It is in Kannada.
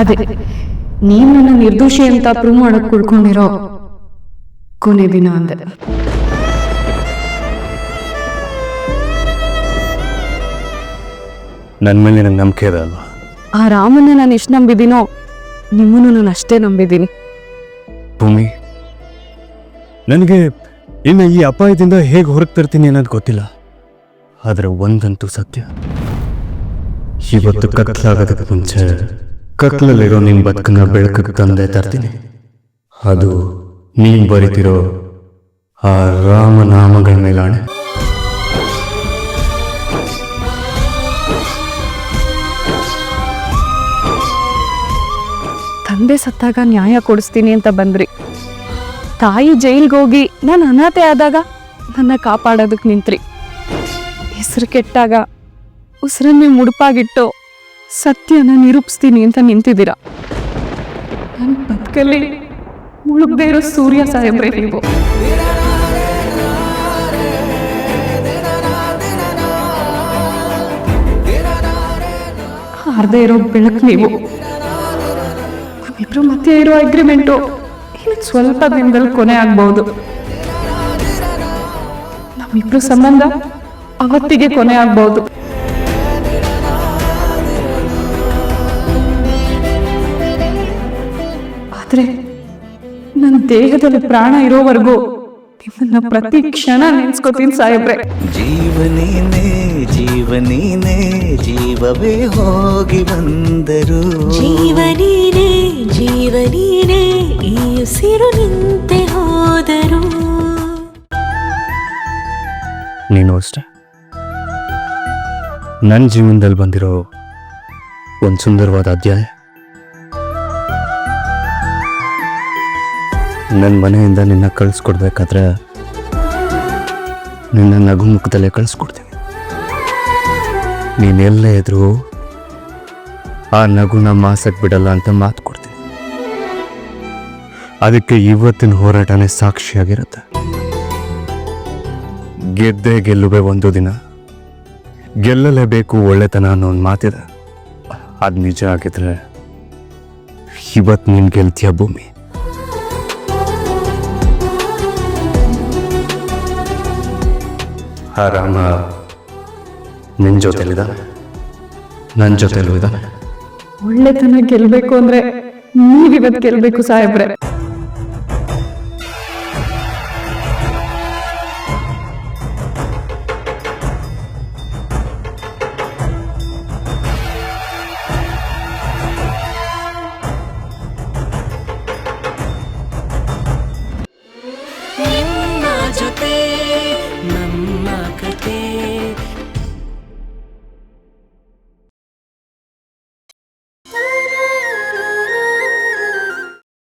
ಅದೇ ನೀನ್ ನನ್ನ ನಿರ್ದೋಷಿ ಅಂತ ಪ್ರೂವ್ ಮಾಡಕ್ ಕುಡ್ಕೊಂಡಿರೋ ಕೊನೆ ದಿನ ಅಂದೆ. ನನ್ನ ಮೇಲೆ ನನ್ ನಂಬಿಕೆ ಇದೆ ಅಲ್ವಾ? ಆ ರಾಮನ್ನ ನಾನು ಎಷ್ಟು ನಂಬಿದ್ದೀನೋ ನಿಮ್ಮನ್ನು ನಾನು ಅಷ್ಟೇ ನಂಬಿದ್ದೀನಿ ಭೂಮಿ ನನಗೆ ಇನ್ನ ಈ ಅಪಾಯದಿಂದ ಹೇಗೆ ಹೊರಗೆ ತರ್ತೀನಿ ಅನ್ನೋದು ಗೊತ್ತಿಲ್ಲ. ಆದರೆ ಒಂದಂತೂ ಸತ್ಯ. ಇವತ್ತು ಕತ್ಲಾಗೋದಕ್ಕೆ ಮುಂಚೆ ಕತ್ಲಲ್ಲಿರೋ ನಿಮ್ಮ ಬದುಕನ್ನ ಬೆಳಕಿಗೆ ತಂದೆ ತರ್ತೀನಿ. ಅದು ನೀನ್ ಬರಿತಿರೋ ಆ ರಾಮನಾಮಗಳ ಮೇಲಾಣೆ. ತಂದೆ ಸತ್ತಾಗ ನ್ಯಾಯ ಕೊಡಿಸ್ತೀನಿ ಅಂತ ಬಂದ್ರಿ. ತಾಯಿ ಜೈಲ್ಗೆ ಹೋಗಿ ನಾನು ಅನಾಥೆ ಆದಾಗ ನನ್ನ ಕಾಪಾಡೋದಕ್ಕೆ ನಿಂತ್ರಿ. ಹೆಸರು ಕೆಟ್ಟಾಗ ಉಸಿರನ್ನೇ ಮುಡುಪಾಗಿಟ್ಟು ಸತ್ಯನ ನಿರೂಪಿಸ್ತೀನಿ ಅಂತ ನಿಂತಿದ್ದೀರಾ? ನನ್ನ ಬದುಕಲ್ಲಿ ಮುಳುಗದೇ ಇರೋ ಸೂರ್ಯ ಸಾಹೇಬ್ರೆ ನೀವು. ಹಾರದೇ ಇರೋ ಬೆಳಕು ನೀವು. ಇಬ್ರು ಮತ್ತೆ ಇರೋ ಅಗ್ರಿಮೆಂಟು ಇನ್ನು ಸ್ವಲ್ಪ ದಿನದಲ್ಲಿ ಕೊನೆ ಆಗ್ಬಹುದು. ನಮ್ಮಿಬ್ರು ಸಂಬಂಧ ಅವತ್ತಿಗೆ ಕೊನೆ ಆಗ್ಬಹುದು. ಆದ್ರೆ ನನ್ನ ದೇಹದಲ್ಲಿ ಪ್ರಾಣ ಇರೋವರೆಗೂ ನಿಮ್ಮನ್ನ ಪ್ರತಿ ಕ್ಷಣ ನೆನ್ಸ್ಕೋತೀನಿ ಸಾಹೇಬ್ರೆ. ಜೀವನೇನೆ ಜೀವನೇನೆ ಜೀವವೇ ಹೋಗಿ ಬಂದರು. ಜೀವನೇನೇ ಜೀವನೇನೇ ಈ ಉಸಿರು ನಿಂತೆ ಹೋದರು. ನೀನು ಅಷ್ಟೆ? ನನ್ನ ಜೀವನದಲ್ಲಿ ಬಂದಿರೋ ಒಂದು ಸುಂದರವಾದ ಅಧ್ಯಾಯ. ನನ್ನ ಮನೆಯಿಂದ ನಿನ್ನ ಕಳಿಸ್ಕೊಡ್ಬೇಕಾದ್ರೆ ನಿನ್ನ ನಗು ಮುಖದಲ್ಲೇ ಕಳಿಸ್ಕೊಡ್ತೀನಿ. ನೀನೆಲ್ಲೇ ಇದ್ರು ಆ ನಗುನ ಮಾಸಕ್ಕೆ ಬಿಡಲ್ಲ ಅಂತ ಮಾತು ಕೊಡ್ತೀನಿ. ಅದಕ್ಕೆ ಇವತ್ತಿನ ಹೋರಾಟನೇ ಸಾಕ್ಷಿಯಾಗಿರುತ್ತೆ. ಗೆದ್ದೇ ಗೆಲ್ಲುವೆ ಒಂದು ದಿನ. ಗೆಲ್ಲಲೇಬೇಕು ಒಳ್ಳೆತನ ಅನ್ನೋ ಒಂದು ಮಾತಿದೆ. ಅದು ನಿಜ ಆಗಿದ್ರೆ ಇವತ್ತು ನೀನು ಗೆಲ್ತೀಯ ಭೂಮಿ? ಆ ರಾಮ ನಿನ್ನ ಜೊತೆಲಿದ? ನನ್ನ ಜೊತೆಲೂ ಇದ ಒಳ್ಳೆತನ ಗೆಲ್ಬೇಕು ಅಂದ್ರೆ ನೀವಿವತ್ತು ಗೆಲ್ಬೇಕು ಸಾಹೇಬ್ರೆ. ನಿಮ್ಮ ಜೊತೆ